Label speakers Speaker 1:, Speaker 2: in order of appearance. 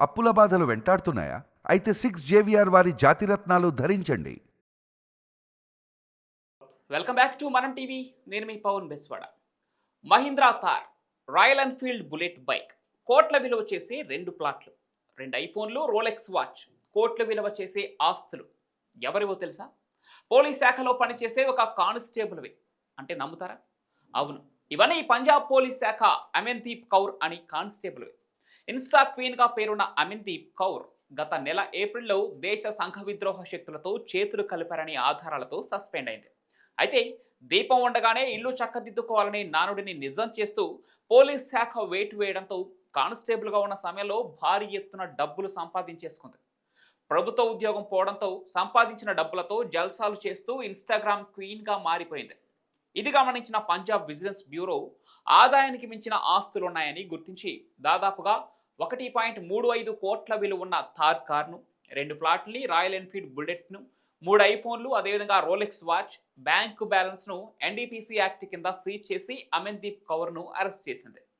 Speaker 1: అప్పుల బాధలు వెంటాడుతున్నాయా? అయితే సిక్స్ జేవిఆర్ వారి జాతిరత్నాలు ధరించండి.
Speaker 2: Welcome back to Manam TV నేను మీ Pavan Beswada. Mahindra Thar Royal Enfield bullet bike. కోట్ల విలువ చేసే రెండు ప్లాట్లు. రెండు ఐఫోన్లు రోలెక్స్ వాచ్. కోట్ల విలువ చేసే ఆస్తులు. ఎవరివో తెలుసా? పోలీస్ శాఖలో పనిచేసే ఒక కానిస్టేబుల్వి అంటే నమ్ముతారా? అవును. ఇవన్నీ పంజాబ్ పోలీస్ శాఖ అమెన్దీప్ కౌర్ అని కానిస్టేబుల్వి ఇన్స్టా క్వీన్గా పేరున్న అమిన్దీప్ కౌర్ గత నెల ఏప్రిల్లో దేశ సంఘ విద్రోహ శక్తులతో చేతులు కలిపారనే ఆధారాలతో సస్పెండ్ అయింది. అయితే దీపం ఉండగానే ఇల్లు చక్కదిద్దుకోవాలని నానుడిని నిజం చేస్తూ పోలీస్ శాఖ వేటు వేయడంతో కానిస్టేబుల్గా ఉన్న సమయంలో భారీ ఎత్తున డబ్బులు సంపాదించేసుకుంది. ప్రభుత్వ ఉద్యోగం పోవడంతో సంపాదించిన డబ్బులతో జల్సాలు చేస్తూ ఇన్స్టాగ్రామ్ క్వీన్గా మారిపోయింది. ఇది గమనించిన పంజాబ్ విజిలెన్స్ బ్యూరో ఆదాయానికి మించిన ఆస్తులున్నాయని గుర్తించి దాదాపుగా ఒకటి పాయింట్ మూడు ఐదు కోట్ల విలువ ఉన్న థార్ కార్ను రెండు ఫ్లాట్ని రాయల్ ఎన్ఫీల్డ్ బుల్లెట్ను మూడు ఐఫోన్లు అదేవిధంగా రోలెక్స్ వాచ్ బ్యాంకు బ్యాలెన్స్ను ఎన్డీపీసీ యాక్ట్ కింద సీజ్ చేసి అమెన్దీప్ కౌర్ను అరెస్ట్ చేసింది.